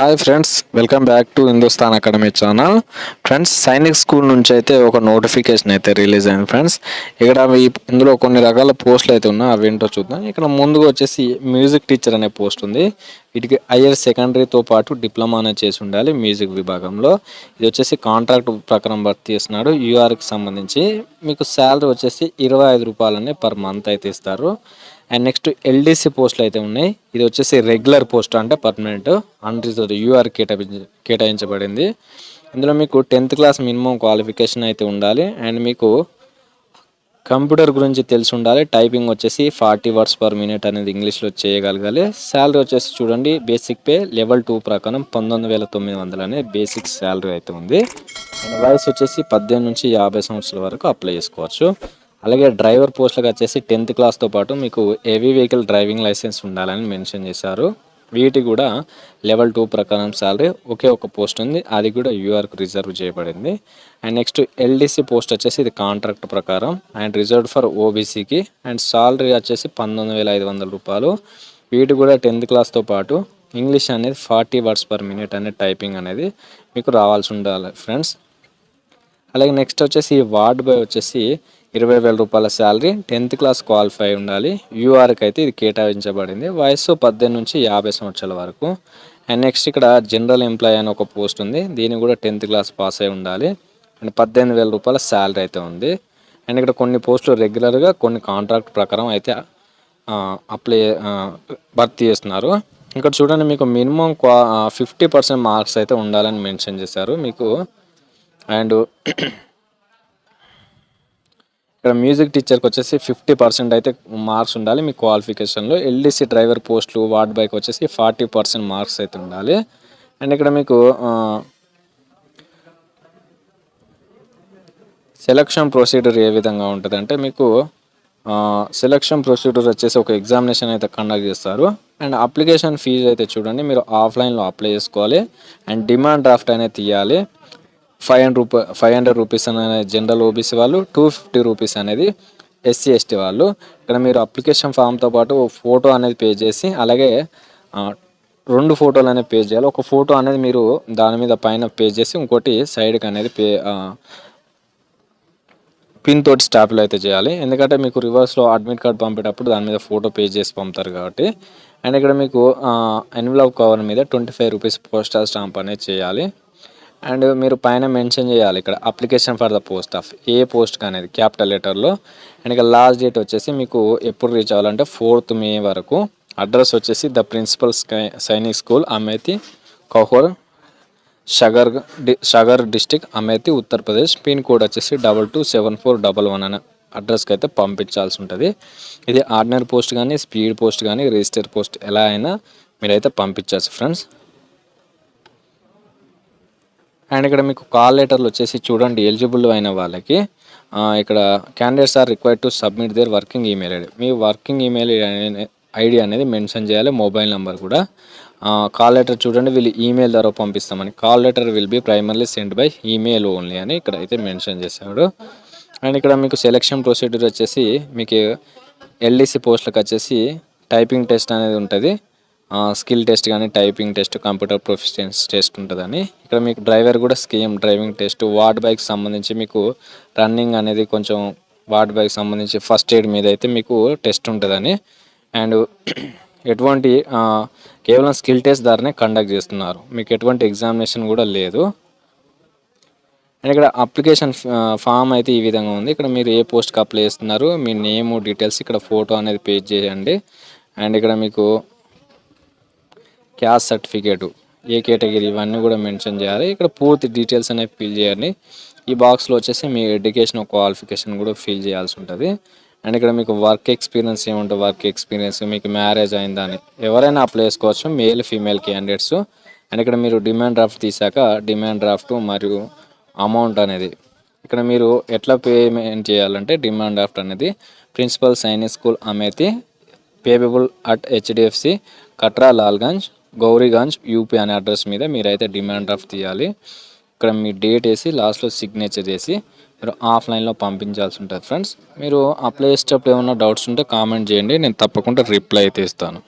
Hi friends welcome back to Hindustan academy channel friends Sainik school నుంచి అయితే ఒక notification అయితే రిలీజ్ అయింది ఫ్రెండ్స్ ఇక్కడ ఇందులో కొన్ని రకాల పోస్టులు అయితే ఉన్నాయి అవి ఏంటో చూద్దాం. ఇక్కడ ముందుగా వచ్చేసి మ్యూజిక్ టీచర్ అనే పోస్ట్ ఉంది. వీటికి హయ్యర్ సెకండరీతో పాటు డిప్లొమా అనేది చేసి ఉండాలి మ్యూజిక్ విభాగంలో. ఇది వచ్చేసి కాంట్రాక్ట్ ప్రకారం భర్తీ చేస్తున్నాడు. యూఆర్కి సంబంధించి మీకు శాలరీ వచ్చేసి ఇరవై ఐదు రూపాయలని పర్ మంత్ అయితే ఇస్తారు. అండ్ నెక్స్ట్ ఎల్డీసీ పోస్టులు అయితే ఉన్నాయి. ఇది వచ్చేసి రెగ్యులర్ పోస్ట్ అంటే పర్మనెంట్. అన్రిజర్వ్ యూఆర్ కేటాయించ కేటాయించబడింది. ఇందులో మీకు టెన్త్ క్లాస్ మినిమం క్వాలిఫికేషన్ అయితే ఉండాలి. అండ్ మీకు కంప్యూటర్ గురించి తెలిసి ఉండాలి. టైపింగ్ వచ్చేసి ఫార్టీ వర్డ్స్ పర్ మినిట్ అనేది ఇంగ్లీష్లో చేయగలగాలి. శాలరీ వచ్చేసి చూడండి బేసిక్ పే లెవెల్ టూ ప్రకారం పంతొమ్మిది వేల తొమ్మిది వందలు అనే బేసిక్ శాలరీ అయితే ఉంది. అండ్ వయసు వచ్చేసి పద్దెనిమిది నుంచి యాభై సంవత్సరాల వరకు అప్లై చేసుకోవచ్చు. అలాగే డ్రైవర్ పోస్టులకు వచ్చేసి టెన్త్ క్లాస్తో పాటు మీకు హెవీ వెహికల్ డ్రైవింగ్ లైసెన్స్ ఉండాలని మెన్షన్ చేశారు. వీటి కూడా లెవెల్ టూ ప్రకారం శాలరీ ఒకే ఒక పోస్ట్ ఉంది. అది కూడా యూఆర్కు రిజర్వ్ చేయబడింది. అండ్ నెక్స్ట్ ఎల్డీసీ పోస్ట్ వచ్చేసి ఇది కాంట్రాక్ట్ ప్రకారం. అండ్ రిజర్వ్డ్ ఫర్ ఓబీసీకి అండ్ సాలరీ వచ్చేసి పంతొమ్మిది వేల ఐదు వందల రూపాయలు. వీటి కూడా టెన్త్ క్లాస్తో పాటు ఇంగ్లీష్ అనేది ఫార్టీ వర్డ్స్ పర్ మినిట్ అనేది టైపింగ్ అనేది మీకు రావాల్సి ఉండాలి ఫ్రెండ్స్. అలాగే నెక్స్ట్ వచ్చేసి ఈ వార్డ్ బాయ్ వచ్చేసి ఇరవై వేల రూపాయల శాలరీ టెన్త్ క్లాస్ క్వాలిఫై ఉండాలి. యూఆర్కి అయితే ఇది కేటాయించబడింది. వయసు పద్దెనిమిది నుంచి యాభై సంవత్సరాల వరకు. అండ్ నెక్స్ట్ ఇక్కడ జనరల్ ఎంప్లాయీ అని ఒక పోస్ట్ ఉంది. దీనికి కూడా టెన్త్ క్లాస్ పాస్ అయి ఉండాలి. అండ్ పద్దెనిమిది వేల రూపాయల శాలరీ అయితే ఉంది. అండ్ ఇక్కడ కొన్ని పోస్టులు రెగ్యులర్గా కొన్ని కాంట్రాక్ట్ ప్రకారం అయితే అప్లై భర్తీ చేస్తున్నారు. ఇక్కడ చూడండి మీకు మినిమం క్వా ఫిఫ్టీ పర్సెంట్ మార్క్స్ అయితే ఉండాలని మెన్షన్ చేశారు. మీకు అండ్ ఇక్కడ మ్యూజిక్ టీచర్కి వచ్చేసి ఫిఫ్టీ పర్సెంట్ అయితే మార్క్స్ ఉండాలి. మీ క్వాలిఫికేషన్లో ఎల్డీసీ డ్రైవర్ పోస్టులు వార్డ్ బైక్ వచ్చేసి ఫార్టీ పర్సెంట్ మార్క్స్ అయితే ఉండాలి. అండ్ ఇక్కడ మీకు సెలక్షన్ ప్రొసీడర్ ఏ విధంగా ఉంటుంది అంటే మీకు సెలక్షన్ ప్రొసీడర్ వచ్చేసి ఒక ఎగ్జామినేషన్ అయితే కండక్ట్ చేస్తారు. అండ్ అప్లికేషన్ ఫీజు అయితే చూడండి మీరు ఆఫ్లైన్లో అప్లై చేసుకోవాలి. అండ్ డిమాండ్ డ్రాఫ్ట్ అనేది తీయాలి. Five hundred rupee five hundred rupees అనే జనరల్ ఓబీసీ వాళ్ళు టూ ఫిఫ్టీ రూపీస్ అనేది ఎస్సీ ఎస్టీ వాళ్ళు. ఇక్కడ మీరు అప్లికేషన్ ఫామ్తో పాటు ఫోటో అనేది పే చేసి అలాగే రెండు ఫోటోలు అనేది పే చేయాలి. ఒక ఫోటో అనేది మీరు దాని మీద పైన పే చేసి ఇంకోటి సైడ్కి అనేది పే పిన్ తోటి స్టాప్లు అయితే చేయాలి. ఎందుకంటే మీకు రివర్స్లో అడ్మిట్ కార్డ్ పంపేటప్పుడు దాని మీద ఫోటో పే చేసి పంపుతారు కాబట్టి. అండ్ ఇక్కడ మీకు ఎన్వలాప్ కవర్ మీద twenty five rupees postal stamp అనేది చేయాలి. అండ్ మీరు పైన మెన్షన్ చేయాలి ఇక్కడ application for the post of a post అనేది క్యాపిటల్ లెటర్లో అండ్ ఇక లాస్ట్ డేట్ వచ్చేసి మీకు ఎప్పుడు రీచ్ అవ్వాలంటే ఫోర్త్ మే వరకు. అడ్రస్ వచ్చేసి the principal Sainik school Amethi Kahor Shahgarh D Shahgarh district Amethi Uttar Pradesh pin code వచ్చేసి double two seven four double one అనే అడ్రస్కి అయితే పంపించాల్సి ఉంటుంది. ఇది ఆర్డినరీ పోస్ట్ కానీ స్పీడ్ పోస్ట్ కానీ రిజిస్టర్ పోస్ట్ ఎలా అయినా మీరైతే పంపించవచ్చు ఫ్రెండ్స్ అండ్ ఇక్కడ మీకు కాల్ లెటర్లు వచ్చేసి చూడండి ఎలిజిబుల్ అయిన వాళ్ళకి. ఇక్కడ candidates are required to submit their working email ID me working email ID అనేది మెన్షన్ చేయాలి మొబైల్ నెంబర్ కూడా. కాల్ లెటర్ చూడండి వీళ్ళు ఈమెయిల్ ద్వారా పంపిస్తామని. Call letter will be primarily send by email only అని ఇక్కడ అయితే మెన్షన్ చేశాడు. అండ్ ఇక్కడ మీకు సెలెక్షన్ ప్రొసీడ్యూర్ వచ్చేసి మీకు ఎల్డీసీ పోస్టులకు వచ్చేసి టైపింగ్ టెస్ట్ అనేది ఉంటుంది. స్కిల్ టెస్ట్ కానీ typing test computer proficiency test ఉంటుందని. ఇక్కడ మీకు డ్రైవర్ కూడా scheme driving test ward boy సంబంధించి మీకు రన్నింగ్ అనేది కొంచెం వార్డ్ బైక్ సంబంధించి ఫస్ట్ ఎయిడ్ మీద అయితే మీకు టెస్ట్ ఉంటుందని. అండ్ ఎటువంటి కేవలం స్కిల్ టెస్ట్ ద్వారానే కండక్ట్ చేస్తున్నారు. మీకు ఎటువంటి ఎగ్జామినేషన్ కూడా లేదు. అండ్ ఇక్కడ అప్లికేషన్ ఫామ్ అయితే ఈ విధంగా ఉంది. ఇక్కడ మీరు ఏ పోస్ట్కి అప్లై చేస్తున్నారు మీ నేమ్ డీటెయిల్స్ ఇక్కడ ఫోటో అనేది పేజ్ చేయండి. అండ్ ఇక్కడ మీకు క్యాస్ట్ సర్టిఫికేటు ఏ కేటగిరీ ఇవన్నీ కూడా మెన్షన్ చేయాలి. ఇక్కడ పూర్తి డీటెయిల్స్ అనేవి ఫిల్ చేయాలి ఈ బాక్స్లో వచ్చేసి మీ ఎడ్యుకేషన్ క్వాలిఫికేషన్ కూడా ఫిల్ చేయాల్సి ఉంటుంది. అండ్ ఇక్కడ మీకు వర్క్ ఎక్స్పీరియన్స్ ఏముంటుంది వర్క్ ఎక్స్పీరియన్స్ మీకు మ్యారేజ్ అయిందని ఎవరైనా అప్లై చేసుకోవచ్చు మేల్ ఫీమేల్ క్యాండిడేట్స్. అండ్ ఇక్కడ మీరు డిమాండ్ డ్రాఫ్ట్ తీసాక డిమాండ్ డ్రాఫ్ట్ మరియు అమౌంట్ అనేది ఇక్కడ మీరు ఎట్లా పేమెంట్ చేయాలంటే డిమాండ్ డ్రాఫ్ట్ అనేది principal Sainik school Amethi payable at HDFC Katra Lalganj Gauriganj UP అనే అడ్రస్ మీద మీరైతే డిమాండ్ డ్రాఫ్ట్ తీయాలి. ఇక్కడ మీ డేట్ వేసి లాస్ట్లో సిగ్నేచర్ చేసి మీరు ఆఫ్లైన్లో పంపించాల్సి ఉంటుంది ఫ్రెండ్స్. మీరు అప్లై చేసేటప్పుడు ఏమైనా డౌట్స్ ఉంటే కామెంట్ చేయండి. నేను తప్పకుండా రిప్లై అయితే ఇస్తాను.